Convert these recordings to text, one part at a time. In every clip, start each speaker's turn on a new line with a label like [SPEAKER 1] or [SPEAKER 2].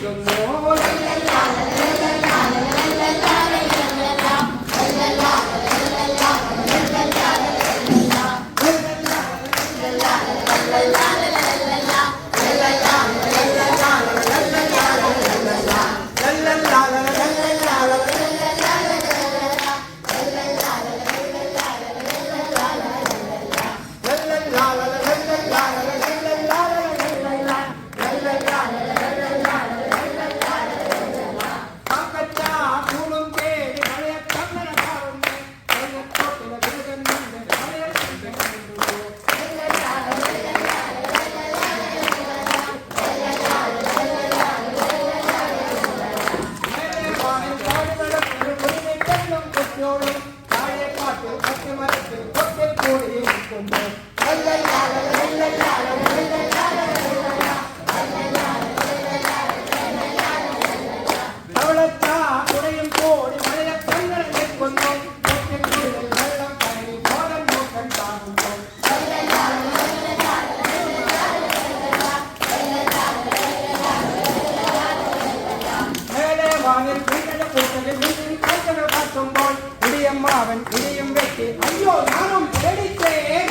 [SPEAKER 1] Good morning. காலில் கூட்டல கூட்டல மீட்டில் காய்ச்சல
[SPEAKER 2] காட்டும் போல் முடியம்மாவன் முடியும் வெட்டி ஐயோ நானும் தேடித்தேன்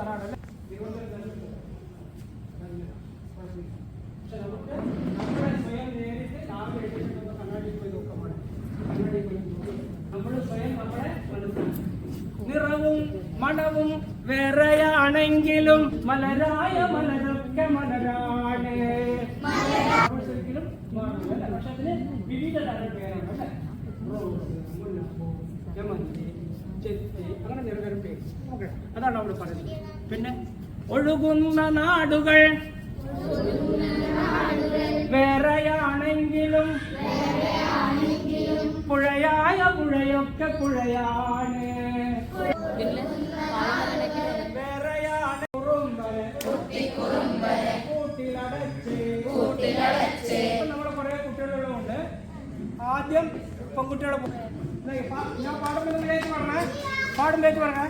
[SPEAKER 2] പക്ഷെ സ്വയം നേരിട്ട് രാവിലെ എഴുന്നേറ്റ് കണ്ണാടി പോയി നോക്കാൻ പാടില്ല. പോയി നമ്മൾ സ്വയം നമ്മളെ മനസ്സിലാക്കി നിറവും മണവും വേറെയാണെങ്കിലും മലരായ മലരൊക്കെ മലരാണ് ഒരിക്കലും മാറില്ല അല്ലേ? പക്ഷെ അതിന് വിവിധ തരം പേരാണ് അല്ലേ അങ്ങനെ അതാണ് അവിടെ പറയുന്നത്. പിന്നെ ഒഴുകുന്ന നാടുകൾ വേറെയാണെങ്കിലും പുഴയായ പുഴയൊക്കെ പുഴയാണ്. വേറെയാണ് കൂട്ടിലടച്ച്. നമ്മുടെ കുറെ കുട്ടികളുള്ളതുകൊണ്ട് ആദ്യം പെൺകുട്ടികളെ ഞാൻ പാടുമ്പോൾ പറഞ്ഞേ. പാടുമ്പോഴേക്ക് പറഞ്ഞേ.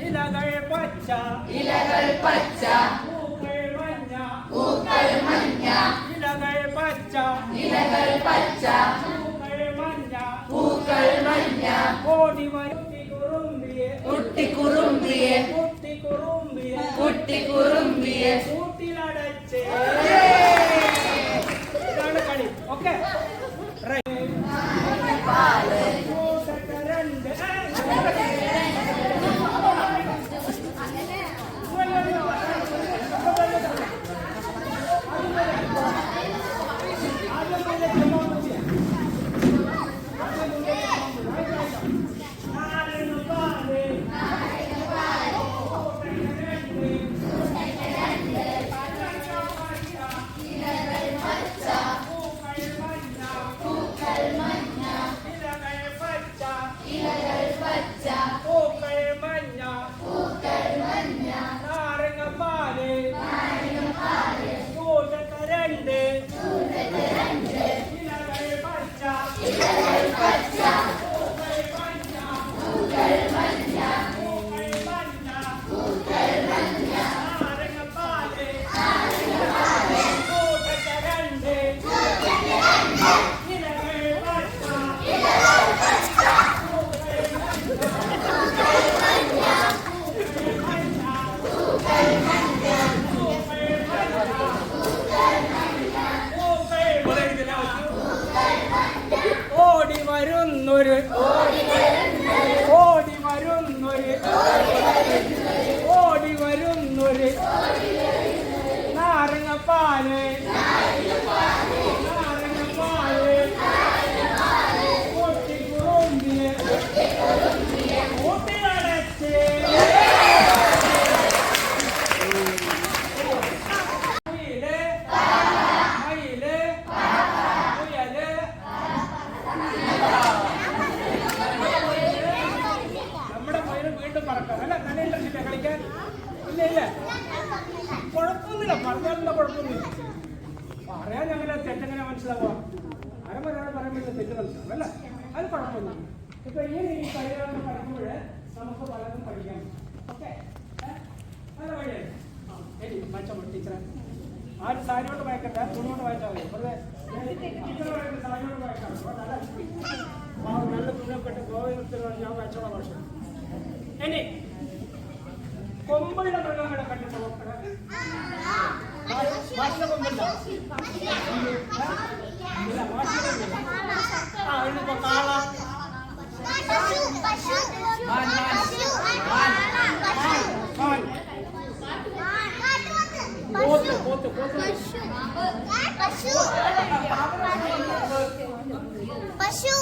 [SPEAKER 2] ഇലകൾ പച്ച.
[SPEAKER 3] ഇലകൾ പച്ച.
[SPEAKER 2] പൂക്കൾ മഞ്ഞ.
[SPEAKER 3] പൂക്കൾ മഞ്ഞ.
[SPEAKER 2] ഇലകൾ പച്ച.
[SPEAKER 3] ഇലകൾ പച്ച.
[SPEAKER 2] പൂക്കൾ മഞ്ഞ.
[SPEAKER 3] പൂക്കൾ മഞ്ഞ.
[SPEAKER 2] ഓടി വരും കുറുമ്പിയെ. കുട്ടി കുറുമ്പിയെ.
[SPEAKER 3] കുട്ടിക്കുറുമ്പിയെ ഗോവിന്ദഗുരു
[SPEAKER 2] പറക്കാം അല്ല നല്ല ഇൻട്രസ്റ്റ് ഇല്ല കളിക്കാൻ. ഇല്ല ഇല്ല. കുഴപ്പമൊന്നുമില്ല. പറഞ്ഞാലുള്ള കുഴപ്പമൊന്നുമില്ല. പറയാൻ അങ്ങനെ തെറ്റെങ്ങനെ മനസ്സിലാവുക? അരമൊരാൾ പറയുമ്പോൾ തെറ്റ് മനസ്സിലാവും അല്ല? അത് കുഴപ്പമില്ല ഇപ്പൊ ഇങ്ങനെ ഈ കളികളൊക്കെ പഠിക്കുമ്പോൾ നമുക്ക് പലതും പഠിക്കാം. ഓക്കെ? നല്ല വഴിയല്ലേ ആ ശരി. വായിച്ചോ ടീച്ചറെ. ആരും സാരി കൊണ്ട് വായിക്കട്ടെ തുണി കൊണ്ട് വായിച്ചാൽ മതി. വെറുതെ സാരി കൊണ്ട് വായിക്കാം നല്ല ആ, തുണിയൊക്കെ ഗോവിന്ദത്തിൽ ഞാൻ വായിച്ചോളാം ಏನೇ ಕೊಂಬಳ ರಂಗಗಳ ಕಟ್ಟಿದ ಹೋಗ್ತಾರ ಭಾಷಣ ಕೊಂಬಳ ಇಲ್ಲ ಭಾಷಣ ಆ ಇದು ಕಾಲ ಪಶು ಪಶು ಬಾನ್
[SPEAKER 4] ಬಾನ್
[SPEAKER 2] ಬಾನ್ ಪೋತ ಪೋತ ಪೋತ ಪಶು ಪಶು ಪಶು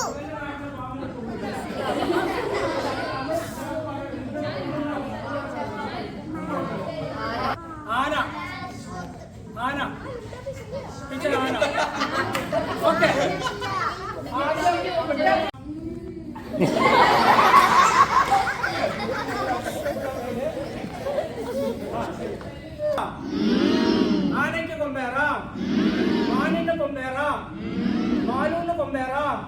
[SPEAKER 2] മാനിന്റെ കൊമ്പേറാം മാനൂന്റെ കൊമ്പേറാം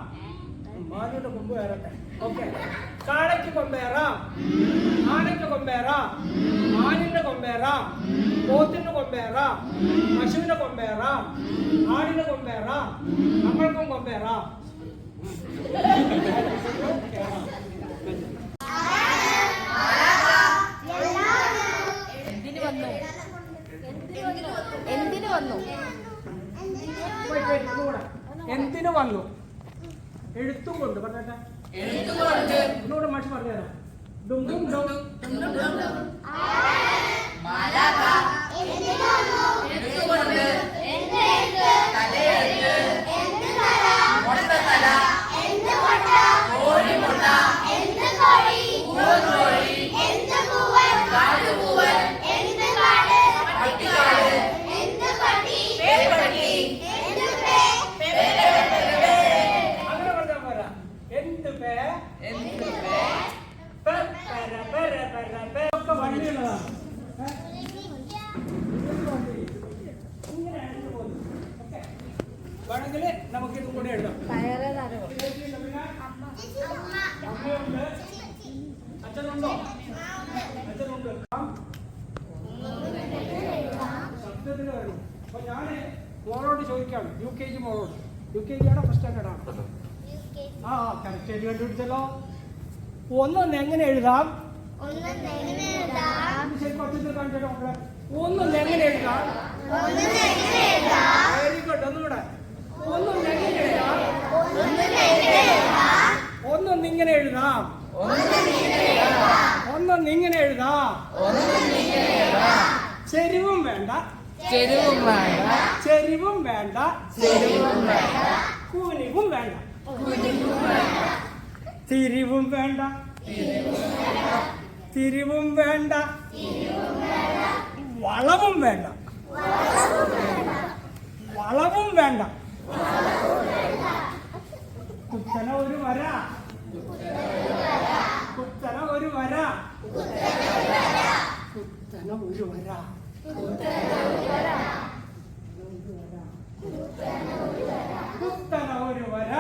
[SPEAKER 2] മാനൂന്റെ കൊമ്പ് വേറട്ടെ ഓക്കെ. കാളയ്ക്ക് കൊമ്പേറാം ആണയ്ക്ക് കൊമ്പേറാം മാനിന്റെ കൊമ്പേറാം പോത്തിന്റെ കൊമ്പേറാം പശുവിന്റെ കൊമ്പേറാം ആടിന്റെ കൊമ്പേറാം നമ്മൾക്കും കൊമ്പേറാം
[SPEAKER 3] വന്നു.
[SPEAKER 2] എഴുത്തും കൊണ്ട് പറഞ്ഞേട്ടാ ഒന്നുകൂടെ മാഷ് പറഞ്ഞുതരാം. ഡും ഡും ഡും അങ്ങനെ അമ്മയുണ്ട് അച്ഛനുണ്ടോ? അച്ഛനുണ്ട്? ശബ്ദത്തിൽ വരണം അപ്പൊ ഞാൻ മോളോട് ചോദിക്കാണ്. യു കെ ജി മോളോട്. യു കെ ജി ആണോ ഫസ്റ്റ് സ്റ്റാൻഡേർഡ് ആണോ? ആ കറക്റ്റ് ആയിട്ട് കണ്ടുപിടിച്ചല്ലോ. ഒന്നൊന്ന് എങ്ങനെ എഴുതാം? ഒന്നൊന്ന് എങ്ങനെ എഴുതാം? വെരി ഗുഡ് ഒന്നുകൂടെ. ഒന്നൊന്ന് എങ്ങനെ എഴുതാം? ഒന്നൊന്ന് ഇങ്ങനെ എഴുതാം. ഒന്നൊന്നിങ്ങനെ എഴുതാം. ചെരുവും വേണ്ട.
[SPEAKER 3] ചെരുവും വേണ്ട.
[SPEAKER 2] ചെരിവും വേണ്ട.
[SPEAKER 3] ചെരുവും വേണ്ട.
[SPEAKER 2] കൂലിവും വേണ്ട. തിരിവും വേണ്ട. തിരിവും വേണ്ട. വളവും വേണ്ട. വളവും വേണ്ട. കുത്തന ഒരു വര. കുത്തന ഒരു വര. കുത്തന ഒരു വര. കുത്തന ഒരു വര.